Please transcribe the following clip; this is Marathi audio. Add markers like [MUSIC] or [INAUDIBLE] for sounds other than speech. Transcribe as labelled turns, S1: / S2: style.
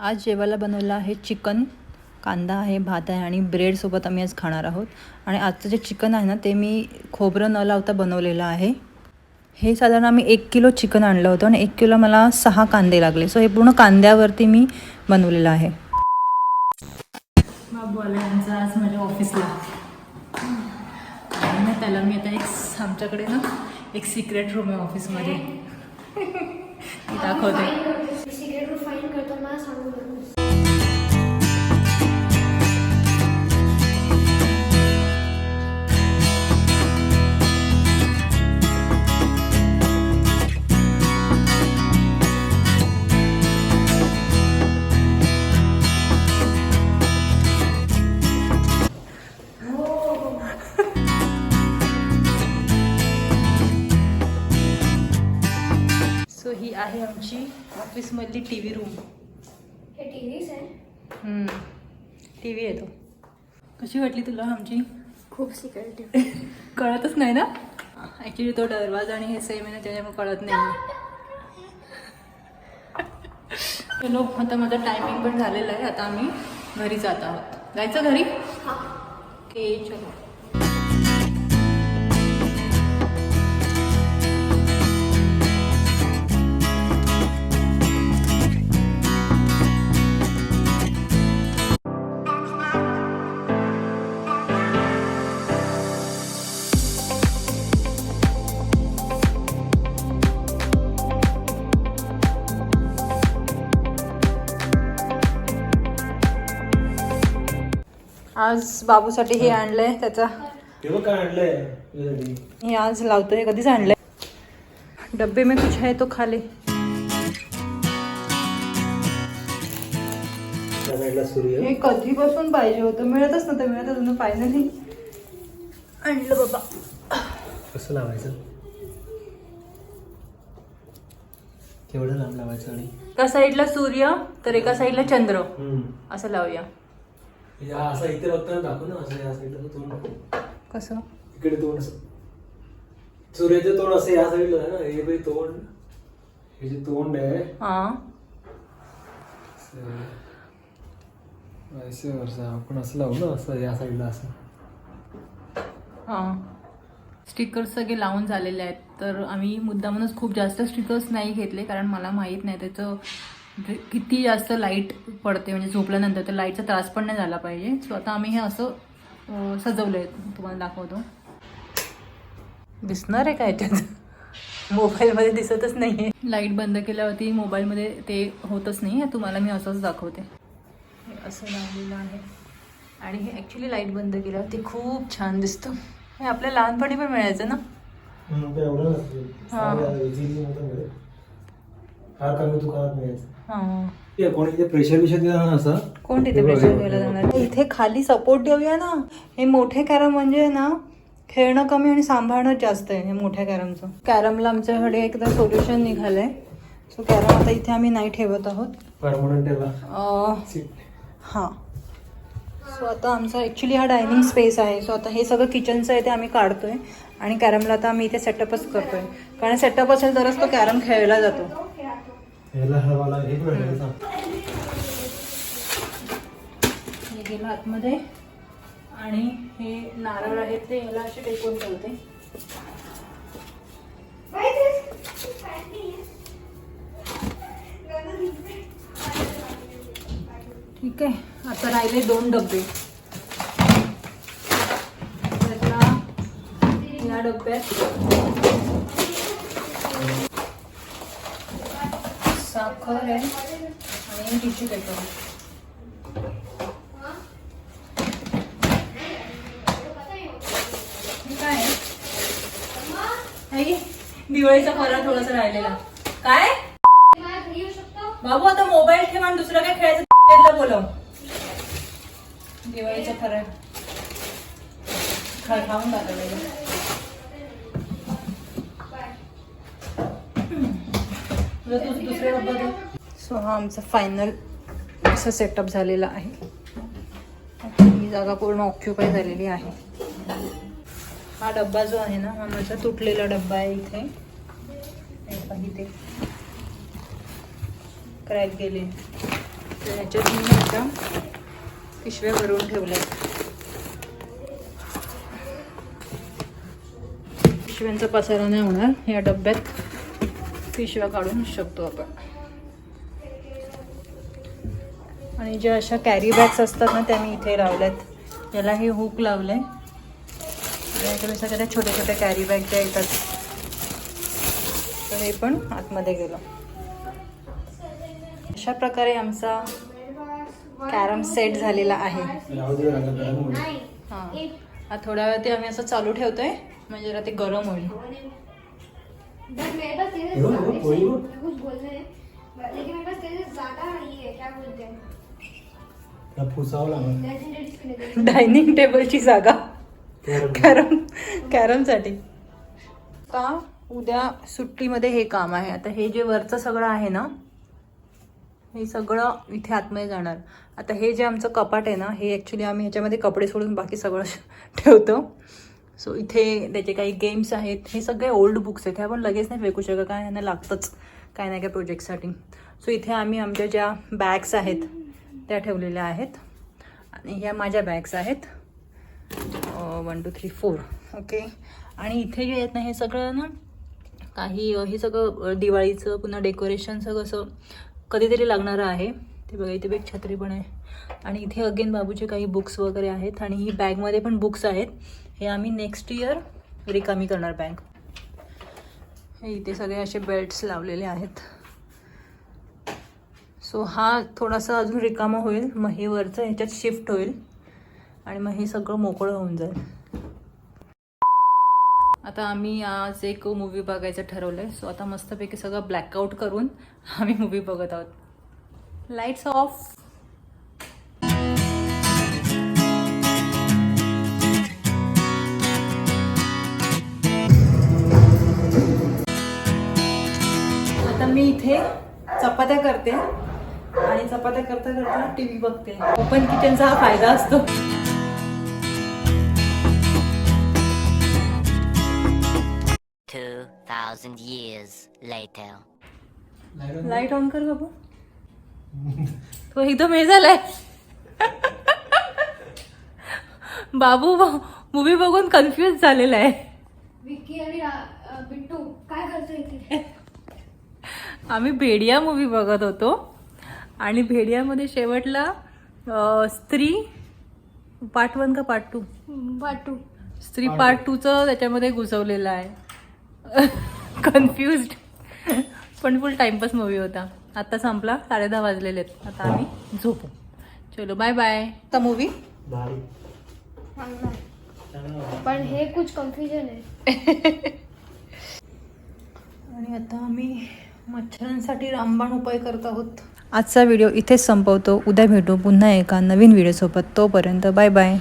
S1: आज जेवायला बनवलं आहे चिकन कांदा आहे भात आहे आणि ब्रेडसोबत आम्ही आज खाणार आहोत. आणि आजचं जे चिकन आहे ना ते मी खोबरं न लावता बनवलेलं आहे. हे साधारण आम्ही एक किलो चिकन आणलं होतं आणि एक किलो मला सहा कांदे लागले. सो हे पूर्ण कांद्यावरती मी बनवलेलं आहे. बाबू आला यांचा आज माझ्या ऑफिसला आणि ना त्याला मी आता एक आमच्याकडे ना एक सिक्रेट रूम आहे ऑफिसमध्ये दाखवते.
S2: मला सांगू
S1: सो ही आहे आमची ऑफिसमधली टी व्ही रूम
S2: हे टीव्हीच आहे.
S1: टी व्ही आहे तो. कशी वाटली तुला आमची?
S2: खूप सिक्रेट
S1: कळतच नाही ना? ॲक्च्युली तो दरवाजा आणि हे सेम आहे ना त्याच्यामुळे कळत नाही. चलो आता माझा टायमिंग पण झालेला आहे. आता आम्ही घरी जात आहोत. जायचं घरी? ओके चलो. आज बाबूसाठी हे आणलंय त्याचा.
S3: काय आणलंय?
S1: हे आज लावतोय कधीच आणलंय. डब्बे में कुछ है तो खाले. हे कधीपासून पाहिजे होतं? मिळतच नव्हतं मिळतच नव्हतं फायनली आणलं बाबा.
S3: कसं लावायचं? केवढं लांब लावायचं आणि?
S1: एका साईडला सूर्य तर एका साईडला चंद्र. असं लावूया.
S3: या असं इथे बघताना दाखव ना असं या साईडला तोंड
S1: कसं?
S3: इकडे तोंड असं. सूर्याचं तोंड असं या साईडला आहे ना हे बी तोंड. हे जे तोंड आहे.
S1: हा.
S3: असं. असं आपण असं लावू ना असं या साईडला असं.
S1: हां. स्टिकर्स सगळे लावून झालेले आहेत. तर आम्ही मुद्दामूनच खूप जास्त स्टिकर्स नाही घेतले कारण मला माहीत नाही त्याचं किती जास्त लाइट पडते म्हणजे झोपल्यानंतर तर लाईटचा त्रास पण नाही झाला पाहिजे. सो आता आम्ही हे असं सजवलं आहे तुम्हाला दाखवतो. दिसणार आहे काय त्यात मोबाईलमध्ये दिसतच नाही आहे लाइट बंद केल्यावरती मोबाईलमध्ये ते होतच नाही. आहे तुम्हाला मी असंच दाखवते. हे असं लावलेलं आहे. आणि हे ॲक्च्युली लाइट बंद केल्यावरती खूप छान दिसतं. हे आपल्या लहानपणी पण मिळायचं ना?
S3: ते.
S1: हा.
S3: साध्या easily नव्हतं मिळत. फार कमी दुकानात मिळायचं
S1: हां.
S3: कोणी तिथे प्रेशर असं?
S1: कोण तिथे
S3: हे हे
S1: द्यायला
S3: हे.
S1: जाणार? इथे खाली सपोर्ट देऊया ना. हे मोठे कॅरम म्हणजे ना खेळणं कमी आणि सांभाळणं जास्त आहे हे मोठ्या कॅरमचं. कॅरमला आमच्याकडे एकदा सोल्युशन निघालंय. सो कॅरम आता इथे आम्ही नाही ठेवत आहोत.
S3: परमनंट सीट
S1: हां. सो आता आमचा ॲक्च्युली हा डायनिंग स्पेस आहे. सो आता हे सगळं किचनचं आहे ते आम्ही काढतोय. आणि कॅरमला आता आम्ही इथे सेटअपच करतोय. कारण सेटअप असेल तरच तो कॅरम खेळला जातो.
S3: ह्याला हवाला एक सांग
S1: हे गेलं आतमध्ये. आणि हे नारळ आहेत ते याला असे टेकून ठेवते. ठीक आहे. आता राहिले दोन डबे. या डब्यात साखर आहे आणि टिश्यू पेपर. काय दिवाळीचा फराळ थोडासा राहिलेला. काय? बाबू आता मोबाईल ठेवा आणि दुसरं काय खेळायचं बोलव. दिवाळीचा फराळ. खाऊन टाकलेलं तुला तू दुसरे डब्बा दे सो हा आमचा फायनल असा सेटअप झालेला आहे. ही जागा पूर्ण ऑक्युपाय झालेली आहे. हा डब्बा जो आहे ना हा माझा तुटलेला डब्बा आहे इथे. हे इथे. क्रॅक गेले. तर ह्याच्यात मी आता पिशव्या भरून ठेवल्या पिशव्यांचा पसारा नाही होणार. या डब्यात पिशव्या काढून शकतो आपण. आणि ज्या अशा कॅरी बॅग्स असतात ना त्या मी इथे लावल्यात. याला हे हुक लावलंय. आणि सगळ्या त्या छोट्या छोट्या कॅरी बॅग ज्या येतात तर हे पण आतमध्ये गेलं. अशा प्रकारे आमचा कॅरम सेट झालेला आहे. हां. थोड्या वेळ ते आम्ही असं चालू ठेवतोय. म्हणजे जरा ते गरम होईल.
S2: बट मेरे पास तेरे कुछ बोलने हैं। लेकिन मेरे पास तेरे ज्यादा ये है क्या बोलते हैं?
S1: डायनिंग टेबलची जागा।
S3: कॅरम.
S1: कॅरम कॅरमसाठी का उद्या सुट्टीमध्ये हे काम आहे? आता हे जे वरचं सगळं आहे ना हे सगळं इथे आतमध्ये जाणार. आता हे जे आमचं कपाट आहे ना हे ॲक्च्युली आम्ही ह्याच्यामध्ये कपडे सोडून बाकी सगळं [LAUGHS] ठेवतो. सो इथे त्याचे काही गेम्स आहेत हे सगळे ओल्ड बुक्स आहेत. हे आपण लगेच नाही फेकू शकत काय ह्यांना लागतंच काय नाही काय प्रोजेक्टसाठी सो इथे आम्ही आमच्या ज्या बॅग्स आहेत त्या ठेवलेल्या आहेत. आणि ह्या माझ्या बॅग्स आहेत. One two three four okay आणि इथे जे आहेत ना हे सगळं ना काही हे सगळं दिवाळीचं पुन्हा डेकोरेशन सगळं असं कधीतरी लागणारं आहे. ते बघा इथे बी एक छत्री पण आहे. आणि इथे अगेन बाबूचे काही बुक्स वगैरे आहेत. आणि ही बॅगमध्ये पण बुक्स आहेत. हे आम्ही नेक्स्ट इयर रिकामी करणार बँक हे इथे सगळे असे बेल्ट्स लावलेले आहेत. सो हा थोडासा अजून रिकामा होईल. मग हे वरचं ह्याच्यात शिफ्ट होईल. आणि मग हे सगळं मोकळं होऊन जाईल. आता आम्ही आज एक मूवी बघायचं ठरवलं आहे सो आता मस्तपैकी सगळं ब्लॅकआउट करून आम्ही मूवी बघत आहोत. लाईट्स ऑफ इथे चपात्या करते. आणि चपात्या करता करता टी व्ही बघते ओपन किचनचा हा फायदा असतो.
S4: Two thousand years later.
S1: Light on कर बाबू. तो एकदम हे झालाय. बाबू मूवी बघून कन्फ्युज झालेला आहे.
S2: विक्की आणि बिट्टू.
S1: आम्ही भेडिया मूवी बघत होतो. आणि भेडियामध्ये शेवटला अं, स्त्री पार्ट वन का पार्ट टू
S2: बाटू
S1: स्त्री पार्ट टूचं त्याच्यामध्ये घुसवलेलं आहे. [LAUGHS] कन्फ्युज्ड पण फुल टाइमपास मूवी होता. आता संपला साडे दहा वाजलेले आहेत. आता आम्ही झोपू. चलो बाय बाय आता मूवी
S3: भारी.
S2: चांगला आहे.
S3: चांगलं वाटलं.
S2: पण हे कुछ कन्फ्युजन आहे. [LAUGHS]
S1: आणि आता आम्ही मच्छरांसाठी रामबाण उपाय करत आहोत. आजचा व्हिडिओ इथेच संपवतो. उद्या भेटू पुन्हा एका नवीन व्हिडिओसोबत. तोपर्यंत बाय बाय.